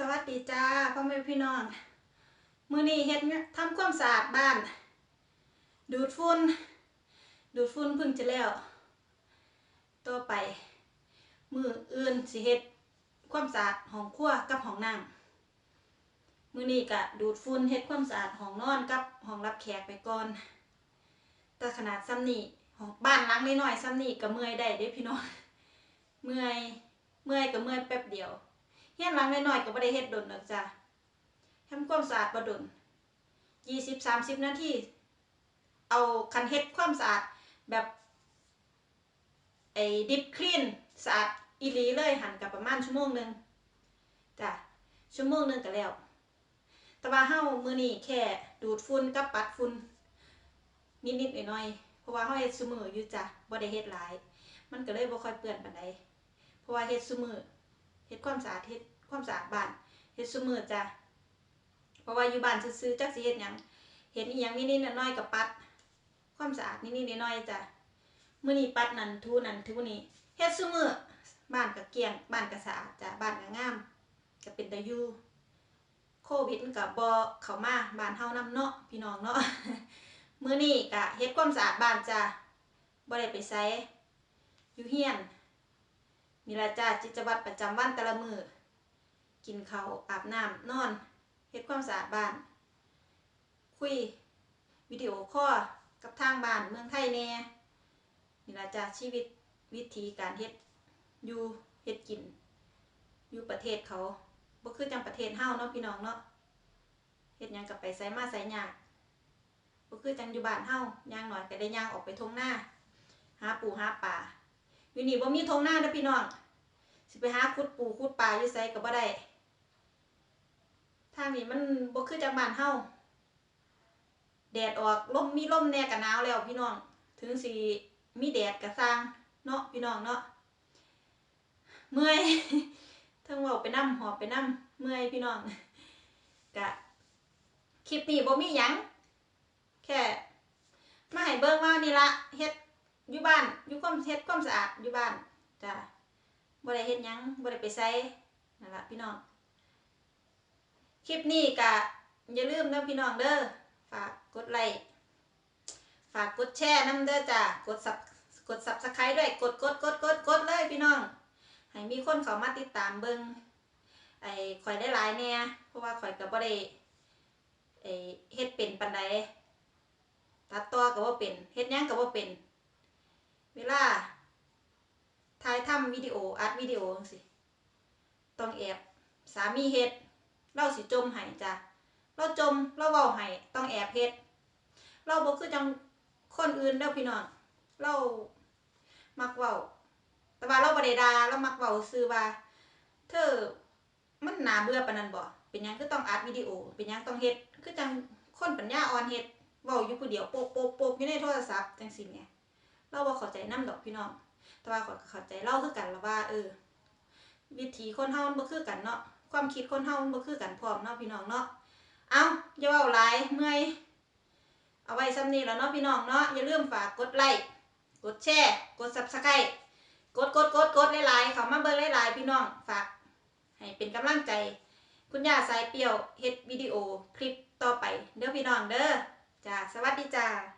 สวัสดีจ้าพ่อแม่พี่น้อง มือนี้เฮ็ดทำความสะอาดบ้าน ดูดฝุ่นดูดฝุ่นพิ่งจะแล้วต่อไป มืออื่นสิเฮ็ดความสะอาดห้องครัวกับห้องน้ำมื้อนี้ก็ดูดฝุ่นเฮ็ดความสะอาดห้องนอนกับห้องรับแขกไปก่อน แต่ขนาดซ้ำนี่ห้องบ้านหลังน้อยๆซ้ำนี่ก็เมื่อยได้เด้พี่น้องเมื่อยเมื่อยก็เมื่อยแป๊บเดียว เฮียนหลังน้อยๆก็บ่ได้เฮ็ดดนดอกจ้ะทำความสะอาดบ่ดนยี่สิบสามสิบนาทีเอาคันเฮ็ดความสะอาดแบบไอ้ดิฟคลีนสะอาดอีลีเลยหันกับประมาณชั่วโมงหนึ่งจ้ะชั่วโมงหนึ่งก็แล้ว แต่ว่าเฮามือนี้แค่ดูดฝุ่นกับปัดฝุ่นนิดๆหน่อยๆเพราะว่าเฮาเฮ็ดซุมืออยู่จ้ะบ่ได้เฮ็ดหลาย มันก็เลยบ่ค่อยเปื้อนปานใดเพราะว่าเฮ็ดซุมือ เฮ็ดความสะอาดเฮ็ดความสะอาดบ้านเฮ็ดซุมือจ้ะเพราะว่าอยู่บ้านซื่อจักสิเฮ็ดหยังเฮ็ดอีหยังนิดๆน้อยๆก็ปัด ความสะอาดนิดๆน้อยๆจ้ะมื้อนี้ปัดนั่นทูนั่นทูนี่เฮ็ดซุมือบ้านก็เกลี้ยงบ้านก็สะอาดจ้ะบ้านก็งามก็เป็นตาอยู่โควิดมันก็บ่เข้ามาบ้านเฮานำเนาะพี่น้องเนาะมื้อนี้ก็เฮ็ดความสะอาดบ้านจ้ะบ่ได้ไปไสอยู่เฮียน นี่ละจ้าจิตวัตรประจำวันแต่ละมือกินข้าวอาบน้ำนอนเฮ็ดความสะอาดบ้าน คุยวิดีโอคอลกับทางบ้านเมืองไทยแน่นี่ละจ้าชีวิตวิธีการเฮ็ดอยู่เฮ็ดกิน อยู่ประเทศเขาบ่คือจังประเทศเฮาเนาะพี่น้องเนาะเฮ็ดยังกับไปไสมาไสยากบ่คือจังอยู่บ้านเฮาย่างหน่อยก็ได้ย่างออกไปทงหน้าหาปูหาปลา อยู่นี่บ่มีทงหน้าเด้อพี่น้องสิไปหาขุดปูขุดปลาอยู่ไสก็บ่ได้ทางนี้มันบ่คือจังบ้านเฮาแดดออกลมมีลมแน่ก็หนาวแล้วพี่น้อง ถึงสิมีแดดก็สร้างเนาะพี่น้องเนาะเมื่อยทั้งว้าไปนำหอบไปนำเมื่อยพี่น้องกะคลิปนี้บ่มีหยังแค่มาให้เบิ่งว่านี่ละเฮ็ด อยู่บ้านอยู่ความเฮ็ดความสะอาดอยู่บ้านจ้ะบ่ได้เฮ็ดหยังบ่ได้ไปไสนั่นล่ะพี่น้องคลิปนี้ก็อย่าลืมนะพี่น้องเด้อฝากกดไลค์ฝากกดแชร์นํเด้อจ้ะกดซับกด Subscribe ด้วยกดกดกดกดกดเลยพี่น้องให้มีคนเขามาติดตามเบิ่งไอ้ข่อยได้หลายแน่เพราะว่าข่อยก็บ่ได้ไอ้เฮ็ดเป็นปานใดตัดต่อก็บ่เป็นเฮ็ดยังก็บ่เป็น เวลาถ่ายทำวิดีโออัดวิดีโอจังซี่ต้องแอบสามีเฮ็ดเราสิจมให้จ้ะเราจมเราเว้าให้ต้องแอบเฮ็ดเราบ่คือจังคนอื่นเด้อพี่น้องเรามักเว้าแต่ว่าเราบ่ได้ด่าเรามักเว้าซื่อว่า เธอมันหนาเบื่อปานนั้นบ่เป็นหยังคือต้องอัดวิดีโอ เป็นหยังต้องเฮ็ดคือจังคนปัญญาอ่อนเฮ็ดเว้าอยู่ผู้เดียวโปกโปกโปกอยู่ในโทรศัพท์จังซี่แหม เราบ่เข้าใจนำดอกพี่น้อง แต่ว่าขอเข้าใจเล่าคือกันและว่า เออ วิถีคนเฮามันบ่คือกันเนาะ ความคิดคนเฮามันบ่คือกันพร้อมเนาะพี่น้องเนาะ เอาอย่าเว้าหลายเมื่อย เอาไว้ซ้ำนี้แล้วเนาะพี่น้องเนาะ อย่าลืมฝากกดไลค์ กดแชร์ กด Subscribe กดกดกดกดหลายๆเขามาเบิ่งหลายๆพี่น้อง ฝาก ให้เป็นกำลังใจ คุณย่าสายเปรี้ยวเฮ็ดวิดีโอคลิปต่อไป เด้อพี่น้องเด้อจ้าสวัสดีจ้า